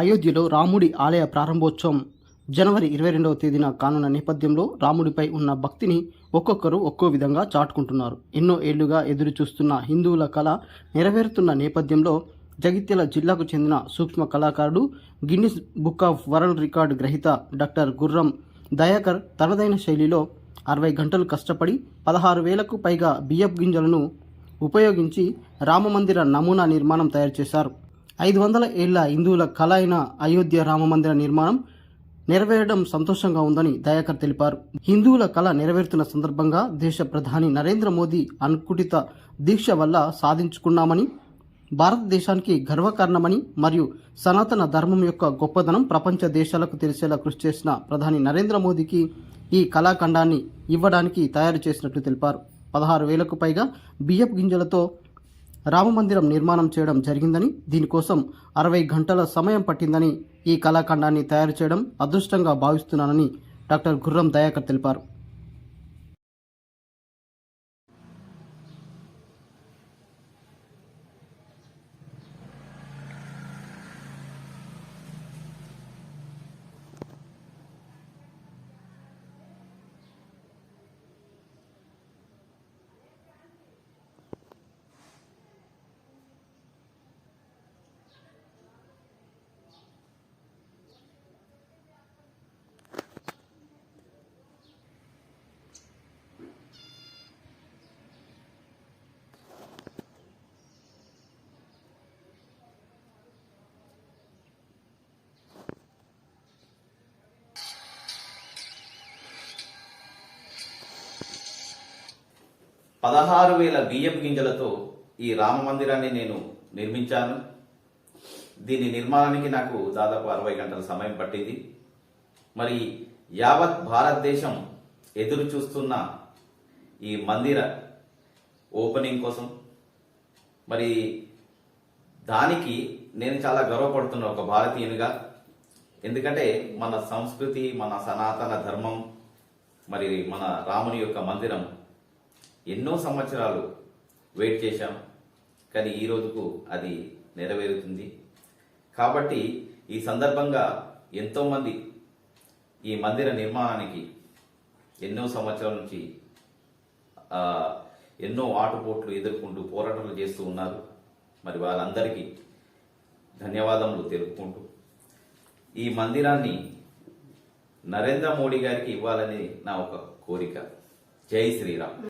అయోధ్యలో రాముడి ఆలయ ప్రారంభోత్సవం జనవరి ఇరవై రెండవ తేదీన కానున్న నేపథ్యంలో రాముడిపై ఉన్న భక్తిని ఒక్కొక్కరు ఒక్కో విధంగా చాటుకుంటున్నారు. ఎన్నో ఏళ్ళుగా ఎదురు చూస్తున్న హిందువుల కళ నెరవేరుతున్న నేపథ్యంలో జగిత్యాల జిల్లాకు చెందిన సూక్ష్మ కళాకారుడు Guinness book of world record గ్రహీత డాక్టర్ గుర్రం దయాకర్ తనదైన శైలిలో అరవై గంటలు కష్టపడి పదహారు వేలకు పైగా బియ్యపు గింజలను ఉపయోగించి రామమందిర నమూనా నిర్మాణం తయారు చేశారు. ఐదు వందల ఏళ్ళ హిందువుల కళ అయిన అయోధ్య రామమందిర నిర్మాణం నెరవేరడం సంతోషంగా ఉందని దయాకర్ తెలిపారు. హిందువుల కళ నెరవేరుతున్న సందర్భంగా దేశ ప్రధాని నరేంద్ర మోదీ అనుకుటిత దీక్ష వల్ల సాధించుకున్నామని భారతదేశానికి గర్వకారణమని మరియు సనాతన ధర్మం యొక్క గొప్పదనం ప్రపంచ దేశాలకు తెలిసేలా కృషి చేసిన ప్రధాని నరేంద్ర మోదీకి ఈ కళాఖండాన్ని ఇవ్వడానికి తయారు చేసినట్లు తెలిపారు. పదహారు వేలకు పైగా బియ్యపు గింజలతో రామమందిరం నిర్మాణం చేయడం జరిగిందని దీనికోసం అరవై గంటల సమయం పట్టిందని ఈ కళాఖండాన్ని తయారు చేయడం అదృష్టంగా భావిస్తున్నానని డాక్టర్ గుర్రం దయాకర్ తెలిపారు. పదహారు వేల బియ్యపు గింజలతో ఈ రామ మందిరాన్ని నేను నిర్మించాను. దీని నిర్మాణానికి నాకు దాదాపు అరవై గంటల సమయం పట్టింది. మరి యావత్ భారతదేశం ఎదురు చూస్తున్న ఈ మందిర ఓపెనింగ్ కోసం మరి దానికి నేను చాలా గర్వపడుతున్న ఒక భారతీయునిగా ఎందుకంటే మన సంస్కృతి మన సనాతన ధర్మం మరి మన రాముని యొక్క మందిరం ఎన్నో సంవత్సరాలు వెయిట్ చేశాం. కానీ ఈ రోజుకు అది నెరవేరుతుంది. కాబట్టి ఈ సందర్భంగా ఎంతోమంది ఈ మందిర నిర్మాణానికి ఎన్నో సంవత్సరాల నుంచి ఎన్నో ఆటుపోట్లు ఎదుర్కొంటూ పోరాటాలు చేస్తూ ఉన్నారు. మరి వాళ్ళందరికీ ధన్యవాదములు తెలుపుకుంటూ. ఈ మందిరాన్ని నరేంద్ర మోడీ గారికి ఇవ్వాలని నా ఒక కోరిక. జై శ్రీరామ్.